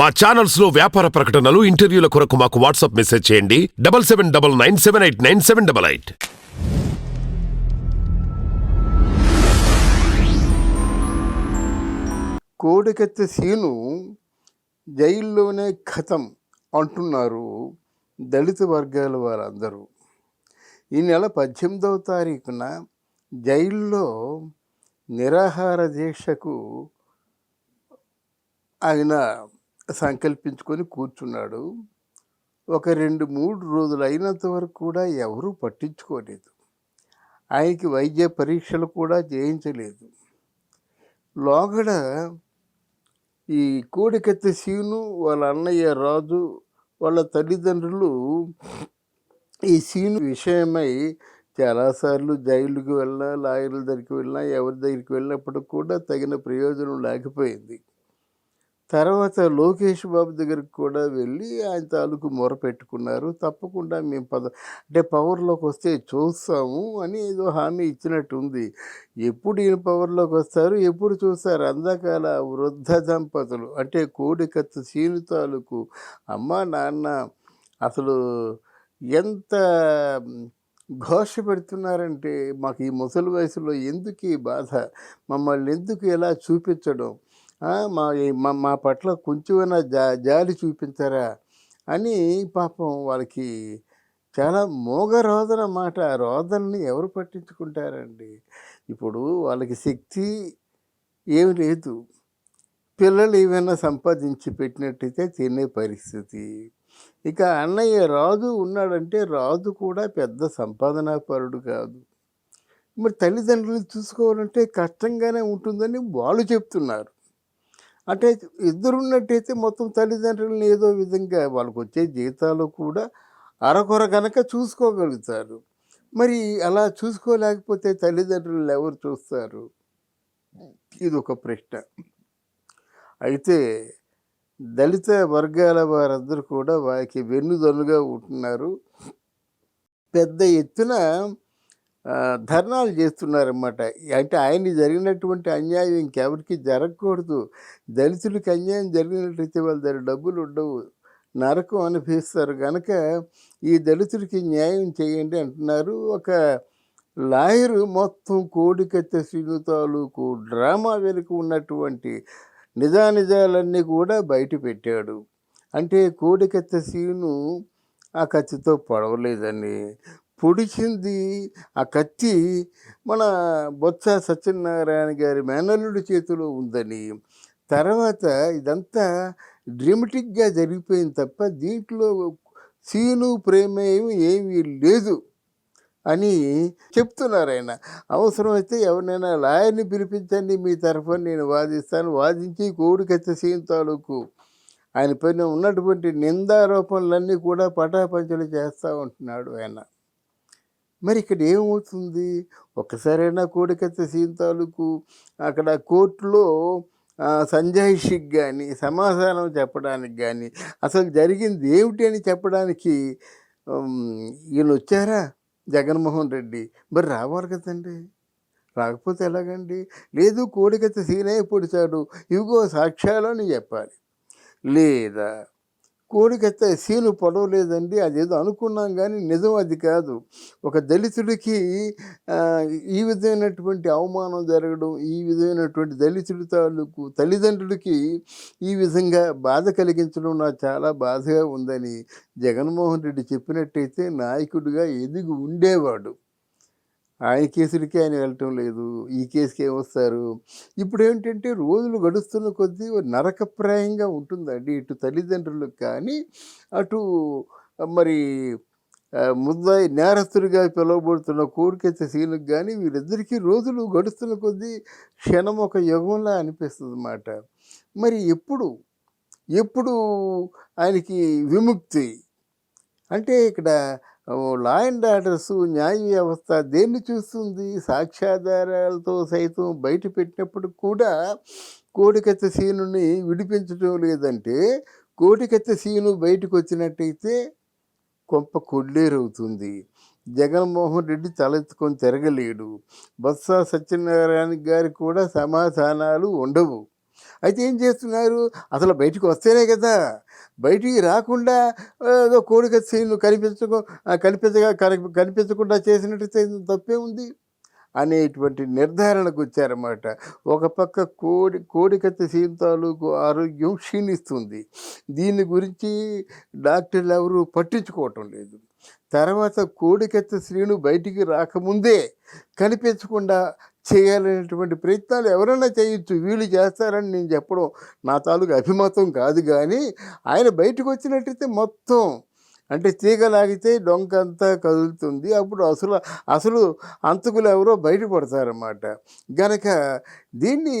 మా ఛానల్స్లో వ్యాపార ప్రకటనలు ఇంటర్వ్యూల కొరకు మాకు వాట్సాప్ మెసేజ్ చేయండి. Double seven double nine seven eight nine seven double eight. Kodikatti Seenu జైల్లోనే ఖతం అంటున్నారు దళిత వర్గాల వారందరూ. ఈ నెల పద్దెనిమిదవ తారీఖున జైల్లో నిరాహార దీక్షకు ఆయన సంకల్పించుకొని కూర్చున్నాడు. ఒక రెండు మూడు రోజులు అయినంత వరకు కూడా ఎవరూ పట్టించుకోలేదు. ఆయనకి వైద్య పరీక్షలు కూడా చేయించలేదు. లోగడ ఈ కోడికత్తి సీను వాళ్ళ అన్నయ్య రాజు వాళ్ళ తల్లిదండ్రులు ఈ సీను విషయమై చాలాసార్లు జైలుకి వెళ్ళినా లాయర్ల దగ్గరికి వెళ్ళినా ఎవరి దగ్గరికి వెళ్ళినప్పుడు కూడా తగిన ప్రయోజనం లేకపోయింది. తర్వాత లోకేష్ బాబు దగ్గరికి కూడా వెళ్ళి ఆయన తాలూకు మొర పెట్టుకున్నారు. తప్పకుండా మేము పద అంటే పవర్లోకి వస్తే చూస్తాము అని ఏదో హామీ ఇచ్చినట్టు ఉంది ఎప్పుడు ఈయన పవర్లోకి వస్తారు ఎప్పుడు చూస్తారు? అందకాల వృద్ధ దంపతులు అంటే కోడికత్తు సీను తాలూకు అమ్మ నాన్న అసలు ఎంత ఘోష పెడుతున్నారంటే మాకు ఈ ముసలి వయసులో ఎందుకు ఈ బాధ? మమ్మల్ని ఎందుకు ఎలా చూపించడం? మా మా- మా పట్ల కొంచెమైనా జా జాలి చూపించరా అని పాపం వాళ్ళకి చాలా మోగ రోదన మాట. ఆ రోదనని ఎవరు పట్టించుకుంటారండి? ఇప్పుడు వాళ్ళకి శక్తి ఏమి లేదు. పిల్లలు ఏమైనా సంపాదించి పెట్టినట్టయితే తినే పరిస్థితి. ఇక అన్నయ్య రాజు ఉన్నాడంటే రాజు కూడా పెద్ద సంపాదనాపరుడు కాదు. మరి తల్లిదండ్రులు చూసుకోవాలంటే కష్టంగానే ఉంటుందని వాళ్ళు చెప్తున్నారు. అంటే ఇద్దరున్నట్టయితే మొత్తం తల్లిదండ్రులను ఏదో విధంగా వాళ్ళకు వచ్చే జీతాలు కూడా అరకొర కనుక చూసుకోగలుగుతారు. మరి అలా చూసుకోలేకపోతే తల్లిదండ్రులు ఎవరు చూస్తారు? ఇది ఒక ప్రశ్న. అయితే దళిత వర్గాల వారందరూ కూడా వారికి వెన్నుదన్నుగా ఉంటున్నారు. పెద్ద ఎత్తున ధర్నాలు చేస్తున్నారన్నమాట. అంటే ఆయన జరిగినటువంటి అన్యాయం ఇంకెవరికి జరగకూడదు. దళితులకి అన్యాయం జరిగినట్లయితే వాళ్ళ దగ్గర డబ్బులు ఉండవు. నరకం అనిపిస్తారు కనుక ఈ దళితుడికి న్యాయం చేయండి అంటున్నారు. ఒక లాయరు మొత్తం కోడికత్తె శ్రీను తాలూకు డ్రామా వెనుక ఉన్నటువంటి నిజానిజాలన్నీ కూడా బయట పెట్టాడు. అంటే కోడికత్తె సీను ఆ కత్తితో పడవలేదని పొడిచింది ఆ కత్తి మన బొత్స సత్యనారాయణ గారి మేనల్లుడి చేతిలో ఉందని. తర్వాత ఇదంతా డ్రమటిక్గా జరిగిపోయింది తప్ప దీంట్లో సీను ప్రేమేయం ఏమీ లేదు అని చెప్తున్నారు ఆయన. అవసరమైతే ఎవరినైనా లాయర్ని పిలిపించండి మీ తరఫున నేను వాదిస్తాను వాదించి కోడికత్తి సీన్ తాలూకు. ఆయన పైన ఉన్నటువంటి నిందారోపణలన్నీ కూడా పటాపంచలు చేస్తూ ఉంటున్నాడు ఆయన. మరి ఇక్కడ ఏమవుతుంది? ఒక్కసారైనా కోడికత్త సీన్ తాలూకు అక్కడ కోర్టులో సంజయ్ షిక్ కానీ సమాధానం చెప్పడానికి కానీ అసలు జరిగింది ఏమిటి అని చెప్పడానికి ఈయన వచ్చారా? జగన్మోహన్ రెడ్డి. మరి రావాలి కదండి. రాకపోతే ఎలాగండి? లేదు కోడికత్త సీనే పొడిచాడు. ఇవిగో సాక్ష్యాలు అని చెప్పాలి. లేదా కోడికత్త పడవలేదండి. అది అదేదో అనుకున్నాం కానీ నిజం అది కాదు. ఒక దళితుడికి ఈ విధమైనటువంటి అవమానం జరగడం ఈ విధమైనటువంటి దళితుడి తాలూకు తల్లిదండ్రులకి ఈ విధంగా బాధ కలిగించడం నాకు చాలా బాధగా ఉందని జగన్మోహన్ రెడ్డి చెప్పినట్టయితే నాయకుడిగా ఎదిగి ఉండేవాడు. ఆయన కేసులకే ఆయన వెళ్ళటం లేదు. ఈ కేసుకి ఏమొస్తారు ఇప్పుడు ఏంటంటే రోజులు గడుస్తున్న కొద్దీ నరకప్రాయంగా ఉంటుందండి ఇటు తల్లిదండ్రులకు కానీ అటు మరి ముద్దాయి నేరస్తుడిగా పిలువబడుతున్న కోరికెత్త సీనుకు కానీ వీరిద్దరికీ రోజులు గడుస్తున్న కొద్దీ క్షణం ఒక యుగంలా అనిపిస్తుంది అన్నమాట మరి ఎప్పుడు? ఎప్పుడు ఆయనకి విముక్తి? అంటే ఇక్కడ లా అండ్ ఆర్డర్స్ న్యాయ వ్యవస్థ దేన్ని చూస్తుంది? సాక్ష్యాధారాలతో సైతం బయట పెట్టినప్పుడు కూడా కోడికత్త సీనుని విడిపించడం లేదంటే కోడికత్త సీను బయటకు వచ్చినట్టయితే కొంప కొల్లేరవుతుంది. జగన్మోహన్ రెడ్డి తలెత్తుకొని తిరగలేడు. బొత్స సత్యనారాయణ గారికి కూడా సమాధానాలు ఉండవు. అయితే ఏం చేస్తున్నారు? అసలు బయటికి వస్తేనే కదా. బయటికి రాకుండా ఏదో కోడిక సీన్లు కనిపించక కనిపించగా కనిపించకుండా చేసినట్టు తప్పే ఉంది అనేటువంటి నిర్ధారణకు వచ్చారన్నమాట. ఒక పక్క కోడి కోడికత్తి సీన్ తాలూకు ఆరోగ్యం క్షీణిస్తుంది. దీని గురించి డాక్టర్లు ఎవరు పట్టించుకోవటం లేదు. తర్వాత కోడికత్తి శ్రీను బయటికి రాకముందే కనిపించకుండా చేయాలనేటువంటి ప్రయత్నాలు ఎవరైనా చేయొచ్చు. వీళ్ళు చేస్తారని నేను చెప్పడం నా తాలూకు అభిమతం కాదు కానీ ఆయన బయటకు వచ్చినట్టయితే మొత్తం అంటే తీగ లాగితే డొంక అంతా కదులుతుంది. అప్పుడు అసలు అసలు అంతకులు ఎవరో బయటపడతారన్నమాట. గనక దీన్ని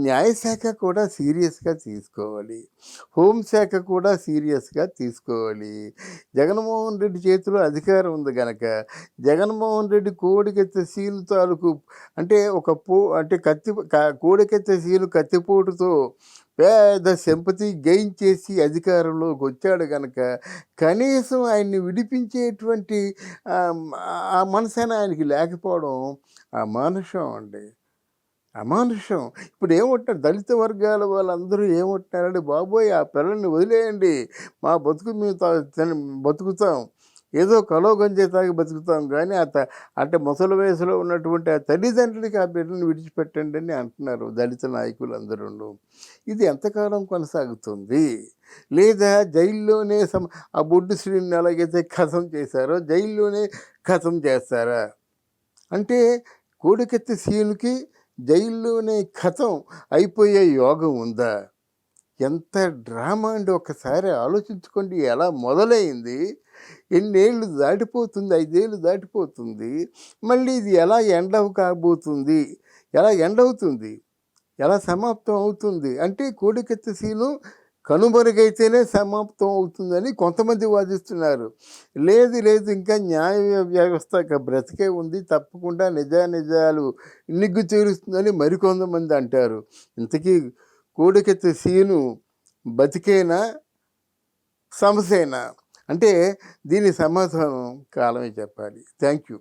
న్యాయశాఖ కూడా సీరియస్గా తీసుకోవాలి. హోంశాఖ కూడా సీరియస్గా తీసుకోవాలి. జగన్మోహన్ రెడ్డి చేతిలో అధికారం ఉంది గనక జగన్మోహన్ రెడ్డి కోడికెత్త సీలు తాలూకు అంటే ఒక పో అంటే కత్తి కోడికెత్త సీలు కత్తిపోటుతో పెద్ద సింపతి గెయిన్ చేసి అధికారంలోకి వచ్చాడు కనుక కనీసం ఆయన్ని విడిపించేటువంటి ఆ, ఆ మనసైనా ఆయనకి లేకపోవడం ఆ మానుషం అండి. అమానుషం. ఇప్పుడు ఏమంటారు? దళిత వర్గాల వాళ్ళందరూ ఏమంటున్నారంటే బాబోయ్ ఆ పిల్లల్ని వదిలేయండి. మా బతుకు మేము తా- బతుకుతాం. ఏదో కలో గంజే తాగి బతుకుతాం. కానీ ఆ అంటే ముసలి వయసులో ఉన్నటువంటి ఆ తల్లిదండ్రులకి ఆ బిడ్డను విడిచిపెట్టండి అని అంటున్నారు దళిత నాయకులు అందరూ ఇది ఎంతకాలం కొనసాగుతుంది? లేదా జైల్లోనే సమ ఆ బొడ్డు శ్రీని ఎలాగైతే కథం చేశారో జైల్లోనే కథం చేస్తారా? అంటే కోడికెత్తి సీనుకి జైల్లోనే కథం అయిపోయే యోగం ఉందా? ఎంత డ్రామా అండి ఒకసారి ఆలోచించుకోండి ఎలా మొదలైంది? ఎన్నేళ్ళు దాటిపోతుంది ఐదేళ్ళు దాటిపోతుంది మళ్ళీ ఇది ఎలా ఎండవు కాబోతుంది ఎలా ఎండవుతుంది ఎలా సమాప్తం అవుతుంది అంటే కోడికెత్త సీను కనుమరుగైతేనే సమాప్తం అవుతుందని కొంతమంది వాదిస్తున్నారు. లేదు లేదు ఇంకా న్యాయ వ్యవస్థ బ్రతికే ఉంది తప్పకుండా నిజానిజాలు నిగ్గు తీరుస్తుందని మరికొంతమంది అంటారు. ఇంతకీ కోడికెత్తి సీను బతికేనా? సమసేనా అంటే దీని సమాధానం కాలమే చెప్పాలి. Thank you.